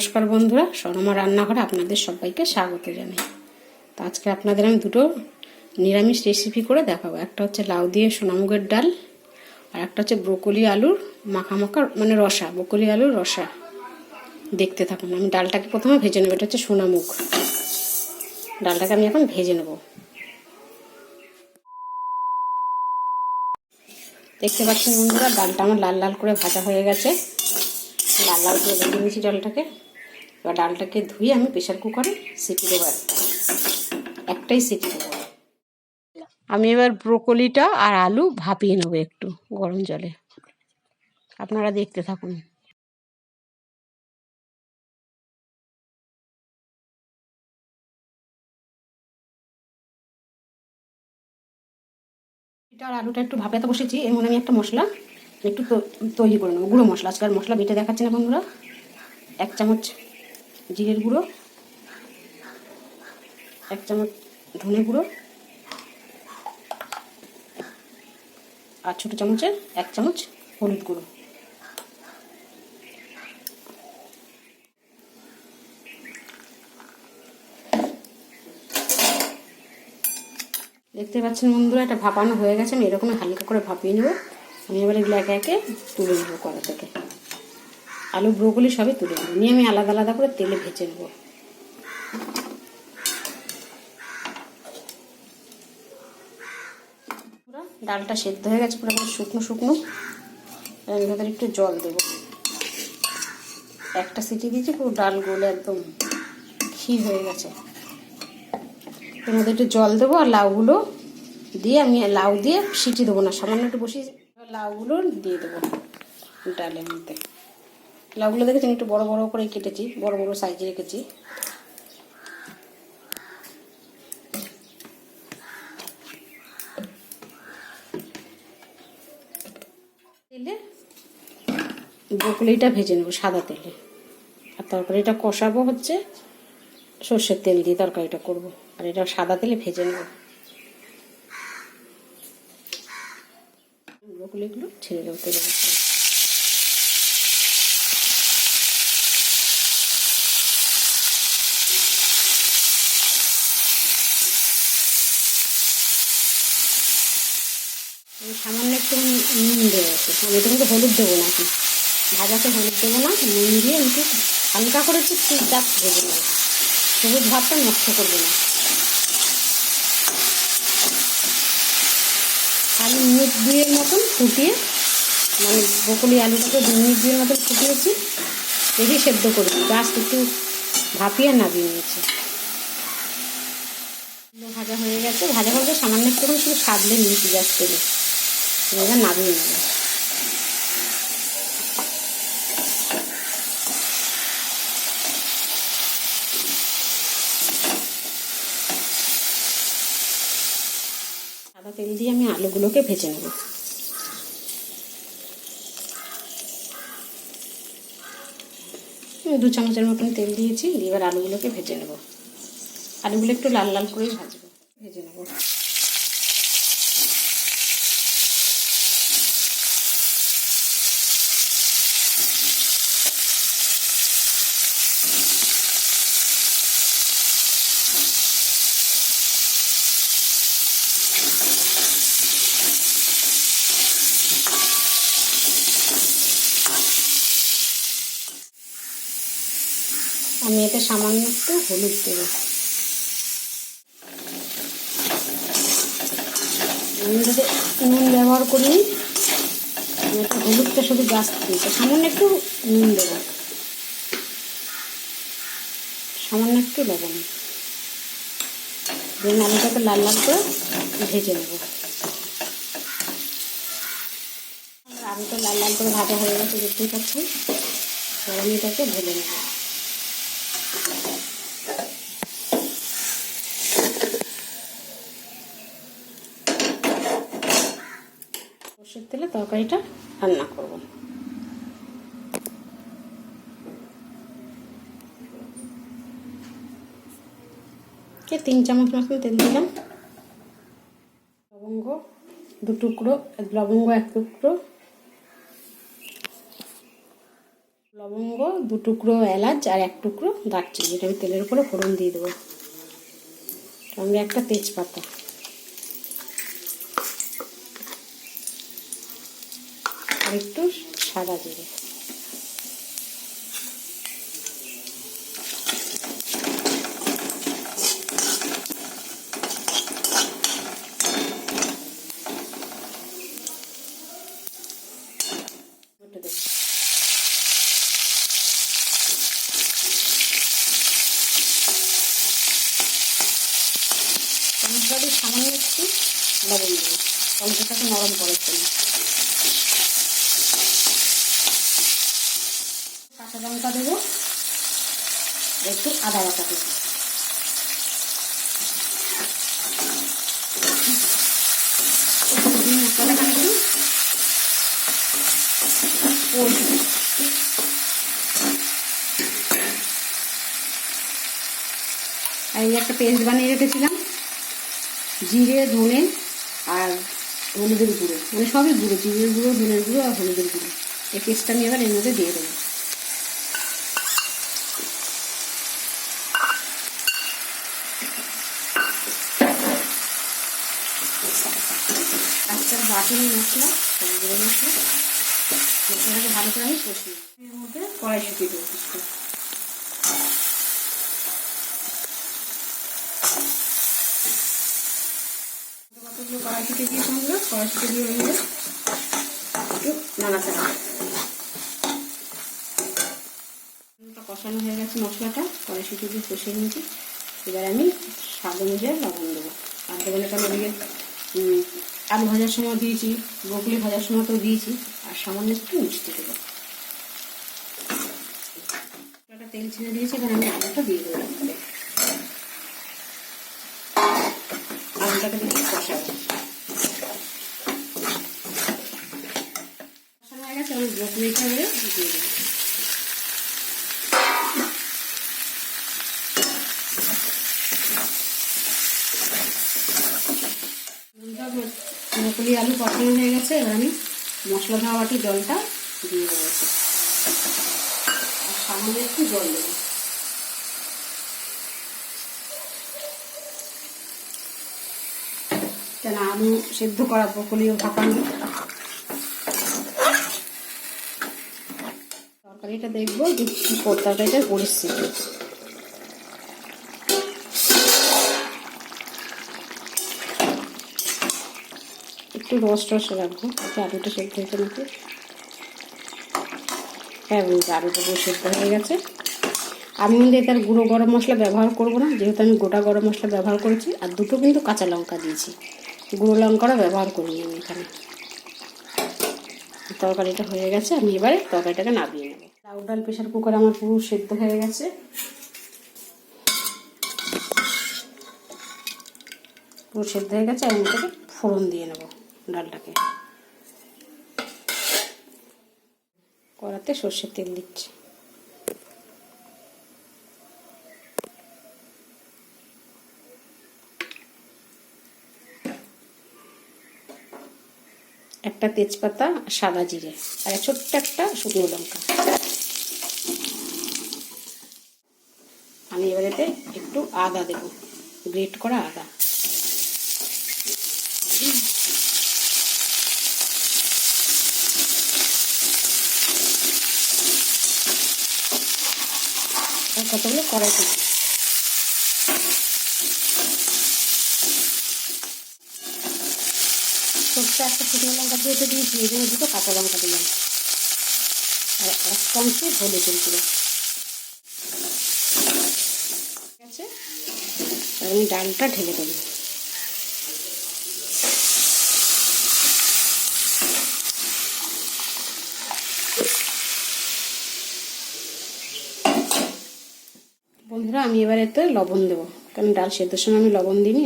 নমস্কার বন্ধুরা সরমা রান্নাঘরে আপনাদের সবাইকে স্বাগত জানাই। তো আজকে আপনাদের আমি দুটো নিরামিষ রেসিপি করে দেখাবো। একটা হচ্ছে লাউ দিয়ে সোনামুগের ডাল, আর একটা হচ্ছে ব্রোকলি আলুর মাখা মাখা মানে রসা, ব্রোকলি আলুর রসা। দেখতে থাকুন, আমি ডালটাকে প্রথমে ভেজে নেব, এটা হচ্ছে সোনামুগ। ডালটাকে আমি এখন ভেজে নেব। দেখতে পাচ্ছেন বন্ধুরা, ডালটা আমার লাল লাল করে ভাজা হয়ে গেছে। লাল লাল করে ভেজে নিয়েছি ডালটাকে। এবার ডালটাকে ধুয়ে আমি প্রেশার কুকারে সিটি দেবো একটা। একটাই সিটি দেবো। আমি এবার ব্রোকলিটা আর আলু ভাপিয়ে নেব একটু গরম জলে। আপনারা দেখতে থাকুন। আর আলুটা একটু ভাপাতে বসেছি এমন আমি একটা মশলা একটু তৈরি করে নেব, গুঁড়ো মশলা। আজকাল মশলা বেটে দেখাচ্ছি না বন্ধুরা। এক চামচ জিরের গুঁড়ো, এক চামচ ধনে গুঁড়ো আর ছোটো চামচের এক চামচ হলুদ গুঁড়ো। দেখতে পাচ্ছেন বন্ধুরা, এটা ভাপানো হয়ে গেছে। আমি এরকম হালকা করে ভাপিয়ে নেব। আমি এবার এগুলো একে একে তুলে নেব কড়া থেকে আলু ব্রোকলি সবই তুলে নেব। নিয়ে আমি আলাদা আলাদা করে তেলে ভেজে নেব। ডালটা সেদ্ধ হয়ে গেছে, পুরো শুকনো শুকনো। ভেতরে একটু জল দেবো। একটা সিটি দিয়েছি, পুরো ডাল গলে একদম ক্ষীর হয়ে গেছে। এর মধ্যে একটু জল দেবো আর লাউগুলো দিয়ে আমি লাউ দিয়ে সিটি দেবো না, সামান্য একটু বসিয়ে লাউগুলো দিয়ে দেবো ডালের মধ্যে। লাউগুলো দেখেছেন? একটু বড় বড় করে কেটেছি, বড় বড় সাইজে রেখেছি। তেলে ব্রকলিটা ভেজে নেব সাদা তেলে। আর তরকারিটা কষাবো হচ্ছে সর্ষের তেল দিয়ে তরকারিটা করব। আর এটা সাদা তেলে ভেজে নেব। ব্রকলিগুলো ছেড়ে দেবো তেলের উপরে। সামান্য একটু নুন দেবো আছে আমি এটা কিন্তু হলুদ দেবো না এখন। ভাজাতে হলুদ দেবো না, নুন দিয়ে একটু হালকা করে একটু ঠিক জাত ভেজে নেব। সবুজ ভাতটা নষ্ট করব না। খালি মিনিট দুয়ের মতন ফুটিয়ে মানে বকলি আলুটাকে দু মিনিট দুয়ের মতন ফুটিয়েছি, দেখি সেদ্ধ করেছি জাস্ট একটু ভাপিয়ে নামিয়ে নিয়েছি। ভাজা হয়ে গেছে। ভাজা ভাজা সামান্য একটু করে শুধু সাদলে নিয়েছি, জাস্ট তেলে এবার সাদা তেল দিয়ে আমি আলুগুলোকে ভেজে নেব। দু চামচের মতন তেল দিয়েছি দিয়ে এবার আলুগুলোকে ভেজে নেব। আলুগুলো একটু লাল লাল করেই ভাজবো। ভেজে নেব। আমি এতে সামান্য একটু হলুদ দেবো। আমি যদি নুন ব্যবহার করি, আমি একটু হলুদটা শুধু গাছ দিয়েছি সামান্য একটু নুন দেবো। সামান্য একটু লবণ। দিয়ে আলুটাকে লাল লাল করে ভেজে নেব। আলুটা লাল লাল করে ভাজা হয়ে গেছে, দেখতেই এবার আমি এটাকে ভেজে নেব। সর্ষের তেলে তরকারিটা রান্না করব। তিন চামচ মতন তেল দিলাম। লবঙ্গ দু টুকরো, লবঙ্গ এক টুকরো, লবঙ্গ দু টুকরো এলাচ আর এক টুকরো দারচিনি। এটা আমি তেলের উপরে ফোড়ন দিয়ে দেবো। সঙ্গে একটা তেজপাতা। একটু সাদা জিরে। সামান্য একটু লবণ দেবো টমেটোটাকে নরম করার জন্য লঙ্কা দেবো। একটু আদা বাটা দেবো। আর এই একটা পেস্ট বানিয়ে রেখেছিলাম। জিরে, ধনে আর হলুদের গুঁড়ো। মানে সবই গুঁড়ো, জিরের গুঁড়ো, ধনের গুঁড়ো আর হলুদের গুঁড়ো। এই পেস্টটা আমি এবার এর মধ্যে দিয়ে দেবো। আজকাল বাটনি মশলা গুঁড়ো মশলা মশলাটাকে ভালো করে আমি নেব। এর মধ্যে কড়াইশুটি দেবো কিছুটা একটু কষানো হয়ে গেছে মশলাটা। কড়াইশুটি দিয়ে কষিয়ে নিয়েছি। এবার আমি স্বাদ অনুযায়ী লবণ দেবো। আর দেবো কারণ আলু ভাজার সময় দিয়েছি, ব্রকলি ভাজার সময় তো দিয়েছি, আর সামান্য একটু মিষ্টি দেবো। তেল ছেড়ে দিয়েছি, এবার আমি আলুটা দিয়ে দেবো আলুটাকে দিয়ে কষাবো। কষানো হয়ে গেছে, আমি ব্রকলিটা এবারে দিয়ে দেবো। ব্রকলি আলু কষানো হয়ে গেছে, এবার আমি মশলা ধোয়া বাটি জলটা দিয়ে এতে। আর সামান্য একটু জল দেবো। কেন আলু সেদ্ধ করা ব্রকলিও ভাপানো তরকারিটা দেখব যে তরকারিটার পরিস্থিতি। একটু রস রস রাখব আলুটা সেদ্ধ হয়েছে নাকি? হ্যাঁ বলছি আলুটা পুরো সেদ্ধ হয়ে গেছে। আমি কিন্তু এটার গুঁড়ো গরম মশলা ব্যবহার করব না, যেহেতু আমি গোটা গরম মশলা ব্যবহার করেছি, আর দুটো কিন্তু কাঁচা লঙ্কা দিয়েছি। গুঁড়ো লঙ্কাটা ব্যবহার করিনি আমি এখানে। তরকারিটা হয়ে গেছে, আমি এবারে তরকারিটাকে নামিয়ে নেব। লাউ ডাল প্রেশার কুকার আমার পুরো সেদ্ধ হয়ে গেছে। পুরো সেদ্ধ হয়ে গেছে আমি এটাকে ফোড়ন দিয়ে নেব। ডালটাকে। কড়াতে সর্ষের তেল দিচ্ছি। একটা তেজপাতা, সাদা জিরে, আর ছোট্ট একটা শুকনো লঙ্কা। আমি এবারেতে একটু আদা দেবো, গ্রেট করা আদা। কতগুলো কড়াই থেকে সরষে একটা শুকনো লঙ্কা দিয়ে দিয়েছি এবং দুটো কাঁচা লঙ্কা দিলাম আর এক চামচে হলুদ দিল ঠিক আছে? আমি ডালটা ঢেলে দেবো। বন্ধুরা, আমি এবার এতে লবণ দেবো। কারণ ডাল সেদ্ধর সময় আমি লবণ দিইনি।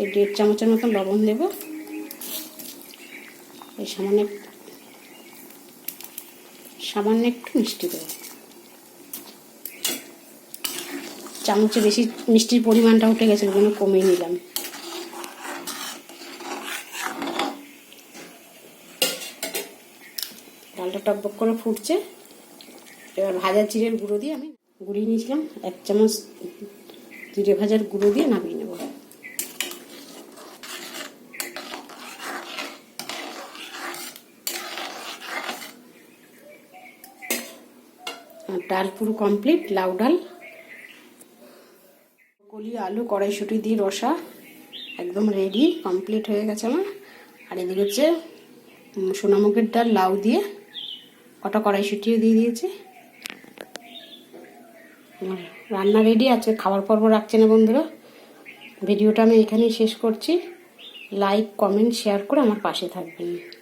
এই দেড় চামচের মতন লবণ দেব। এই সামান্য সামান্য একটু মিষ্টি দেবো। চামচে বেশি মিষ্টির পরিমাণটা উঠে গেছে ওই কমিয়ে নিলাম। ডালটা টকবক করে ফুটছে। এবার ভাজা জিরের গুঁড়ো দিয়ে আমি গুঁড়িয়ে নিয়েছিলাম এক চামচ জিরে ভাজার গুঁড়ো দিয়ে নামিয়ে নেব। ডাল পুরো কমপ্লিট লাউ ডাল। কলি আলু কড়াইশুটি দিয়ে রসা একদম রেডি কমপ্লিট হয়ে গেছে আমার। আর এদিকে হচ্ছে উম, সোনামুগের ডাল লাউ দিয়ে কটা কড়াইশুটিও দিয়ে দিয়েছি। রান্না রেডি আছে, খাবার পর্ব রাখছে না বন্ধুরা। ভিডিওটা আমি এখানেই শেষ করছি। লাইক কমেন্ট শেয়ার করে আমার পাশে থাকবেন।